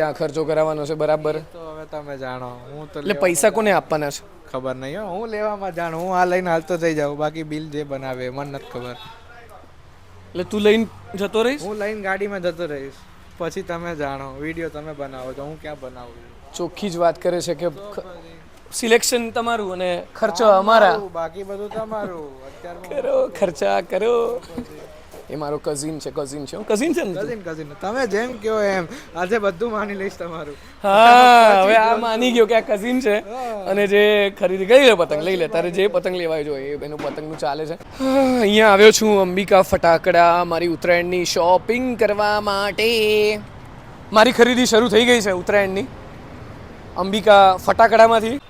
આ ખર્ચો કરાવવાનો છે બરાબર? તો હવે તમે જાણો હું તો એટલે પૈસા કોને આપવાના છે? ખબર નહીં હો હું લેવામાં જાણું હું આ લઈને હાલતો થઈ જાઉં બાકી બિલ જે બનાવે મને નથી ખબર. એટલે તું લઈને જતો રહીશ? હું લઈને ગાડીમાં જતો રહીશ. પછી તમે જાણો વીડિયો તમે બનાવો તો હું ક્યાં બનાવું? ચોખ્ખી જ વાત કરે છે કે સિલેક્શન તમારું અને ખર્ચો અમારા બાકી બધું તમારું. કરો ખર્ચા કરો. એ મારો કઝિન છે કઝિન છે. કઝિન છે ને કઝિન કઝિન તમે જેમ કહો એમ. આજે બધું માની લઈશ તમારું. હા હવે આ માની ગયો કે આ કઝિન છે. અને જે ખરીદી કરી લે પતંગ લઈ લે. તારે જે પતંગ લેવાય જોઈએ એનું પતંગનું ચાલે છે. અહીંયા આવ્યો છું અંબિકા ફટાકડા મારી ઉત્તરાયણની શોપિંગ કરવા માટે. મારી ખરીદી શરૂ થઈ ગઈ છે ઉત્તરાયણની. અંબિકા ફટાકડામાંથી.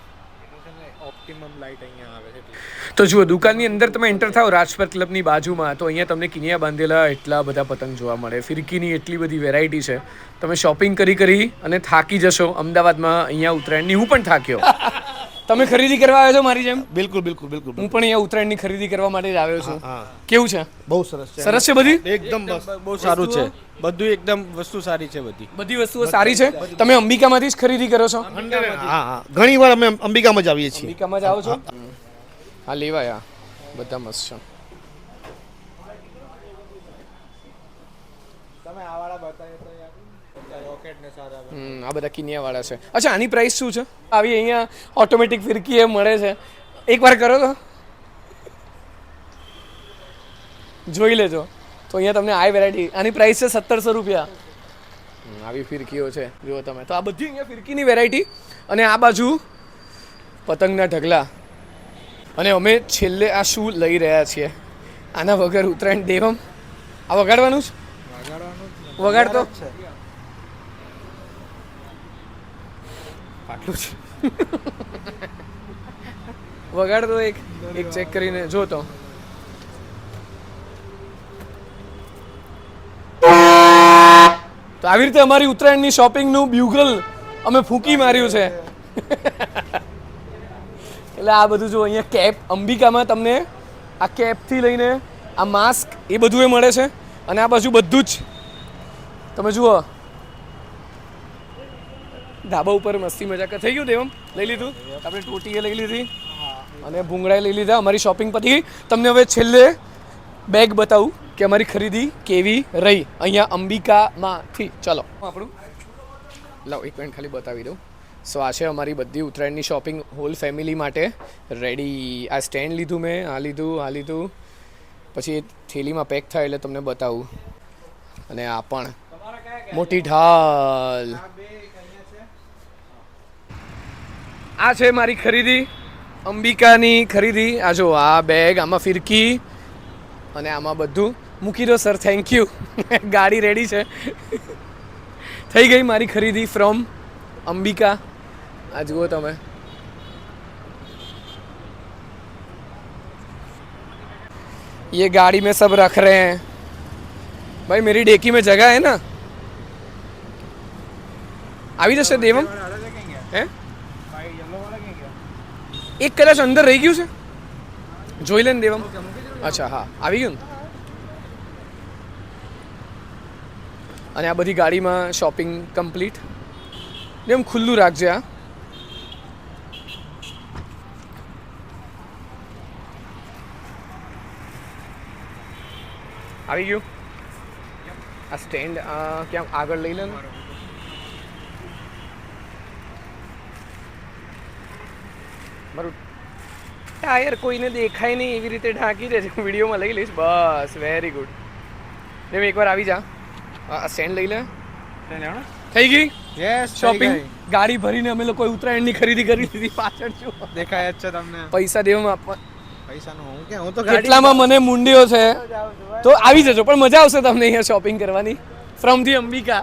ઓપ્ટિમમ લાઇટ અહીંયા આવે છે તો જુઓ, દુકાનની અંદર તમે એન્ટર થાઓ રાજપથ ક્લબની બાજુમાં, તો અહીંયા તમને કિનિયા બાંધેલા એટલા બધા પતંગ જોવા મળે. ફિરકીની એટલી બધી વેરાયટી છે. તમે શોપિંગ કરી કરી અને થાકી જશો અમદાવાદમાં અહીંયા ઉત્તરાયણની. હું પણ થાક્યો. તમે ખરીદી કરવા આવ્યો છો મારી જેમ? બિલકુલ બિલકુલ બિલકુલ હું પણ અહીંયા ઉત્તરાયણની ખરીદી કરવા માટે જ આવ્યો છું. કેવું છે? બહુ સરસ છે. સરસ છે બધી? એકદમ બસ. બહુ સારું છે. બધું એકદમ વસ્તુ સારી છે બધી. બધી વસ્તુઓ સારી છે? તમે અંબિકામાંથી જ ખરીદી કરો છો? હા હા. ઘણી વાર અમે અંબિકામાં જ આવીએ છીએ. અંબિકામાં જ આવો છો? હા લેવાયા બધા મસ્ત છે. તમે આ વાળા બતાવ્યો તો હમ, આ બધા કિનિયા વાળા છે. અચ્છા આની પ્રાઇસ શું છે? આવી અહીંયા ઓટોમેટિક ફિરકી એ મળે છે. એકવાર કરો તો. જોઈ લેજો. તો અહીંયા તમને આ વેરાયટી આની પ્રાઇસ છે સત્તરસો રૂપિયા. આવી ફિરકીઓ છે. જુઓ તમે. તો આ બધી અહીંયા ફિરકીની વેરાયટી અને આ બાજુ પતંગના ઢગલા. અને અમે છેલ્લે આ શું લઈ રહ્યા છીએ? આના વગર ઉત્તરાયણ દેવમ. આ વગાડવાનું જ વગાડવાનું જ આટલું જ. વગાડ દો એક એક ચેક કરીને જો તો તો આવી રીતે અમારી ઉત્તરાયણની શોપિંગનું બ્યુગલ અમે ફૂંકી માર્યું છે. એટલે આ બધું જો અહીંયા કેપ, અંબિકામાં તમને આ કેપથી લઈને આ માસ્ક એ બધું એ મળે છે. અને આ બાજુ બધું જ. તમે જુઓ ધાબા ઉપર મસ્તી મજાક થઈ ગયું દેવમ. લઈ લીધું. આપણે ટોટીએ લઈ લીધી. અને ભૂંગળાએ લઈ લીધા. અમારી શોપિંગ પતી તમને હવે છેલ્લે બેગ બતાવું કે અમારી ખરીદી કેવી રહી. અહીંયા અંબિકામાંથી. ચલો. આપણું. લાવ, એક મિનિટ ખાલી બતાવી દઉં. સો આ છે અમારી બધી ઉત્તરાયણની શોપિંગ હોલ ફેમિલી માટે. રેડી આ સ્ટેન્ડ લીધું મેં. આ લીધું આ લીધું. પછી એ થેલીમાં પેક થાય એટલે તમને બતાવું. અને આ પણ. મોટી ઢાલ. આ છે મારી ખરીદી અંબિકાની ખરીદી આ જો આ બેગ આમાં ફિરકી અને આમાં બધું મૂકી દો સર થેન્ક યુ ગાડી રેડી છે થઈ ગઈ મારી ખરીદી ફ્રોમ અંબિકા આ જુઓ તમે ये गाड़ी में सब रख रहे हैं भाई मेरी डेकी में जगह है ना આવી જશે દેવમ હે એક કદાચ અંદર રહી ગયું છે? જોઈ લે ને દેવમ અચ્છા હા આવી ગયું ને? અને આ બધી ગાડીમાં શોપિંગ કમ્પ્લીટ એમ ખુલ્લું રાખજે આ આવી ગયું? આ સ્ટેન્ડ ક્યાં આગળ લઈ લે ને મારું ટાયર કોઈને દેખાય નહીં એવી રીતે ઢાંકી દે હું વિડીયોમાં લઈ લઈશ. બસ વેરી ગુડ જેમ એકવાર આવી જા. આ સ્ટેન્ડ લઈ લે. થઈ ગઈ? યસ શોપિંગ ગાડી ભરીને અમે લોકો ઉત્તરાયણની ખરીદી કરી લીધી પાછળ જો દેખાય છે તમને. પૈસા દેવામાં આપવા પૈસાનું હું કે હું તો કેટલામાં મને મુંડીઓ છે. તો આવી જજો પણ મજા આવશે તમને અહીંયા શોપિંગ કરવાની. From the Ambika